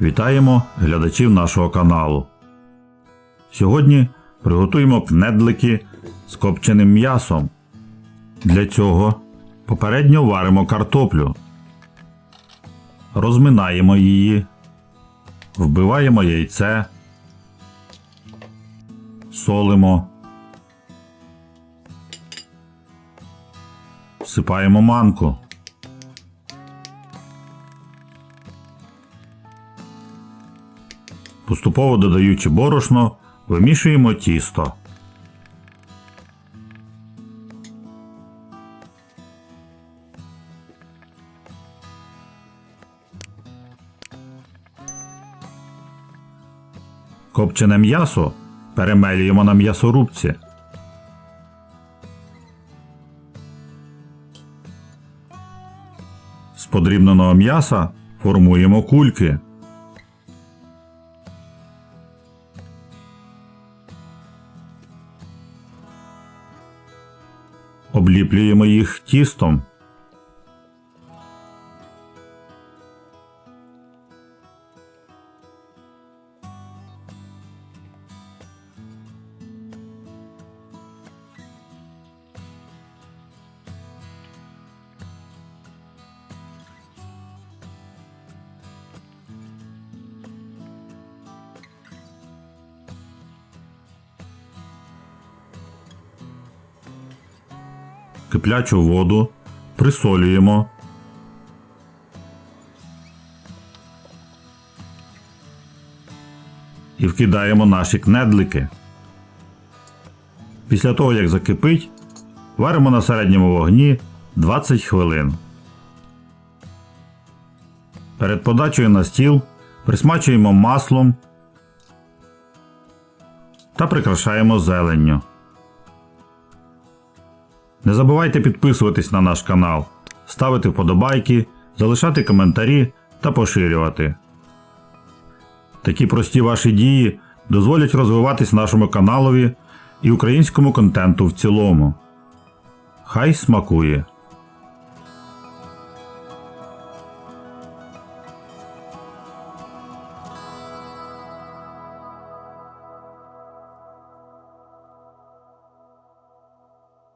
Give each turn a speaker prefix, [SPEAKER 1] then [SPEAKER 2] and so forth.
[SPEAKER 1] Вітаємо глядачів нашого каналу. Сьогодні приготуємо кнедлики з копченим м'ясом. Для цього попередньо варимо картоплю, розминаємо її, вбиваємо яйце, солимо, всипаємо манку. Поступово додаючи борошно, вимішуємо тісто. Копчене м'ясо перемелюємо на м'ясорубці. З подрібненого м'яса формуємо кульки. Обліплюємо їх тістом. Киплячу воду присолюємо. І вкидаємо наші кнедлики. Після того, як закипить, варимо на середньому вогні 20 хвилин. Перед подачею на стіл присмачуємо маслом та прикрашаємо зеленню. Не забувайте підписуватись на наш канал, ставити вподобайки, залишати коментарі та поширювати. Такі прості ваші дії дозволять розвиватись нашому каналові і українському контенту в цілому. Хай смакує!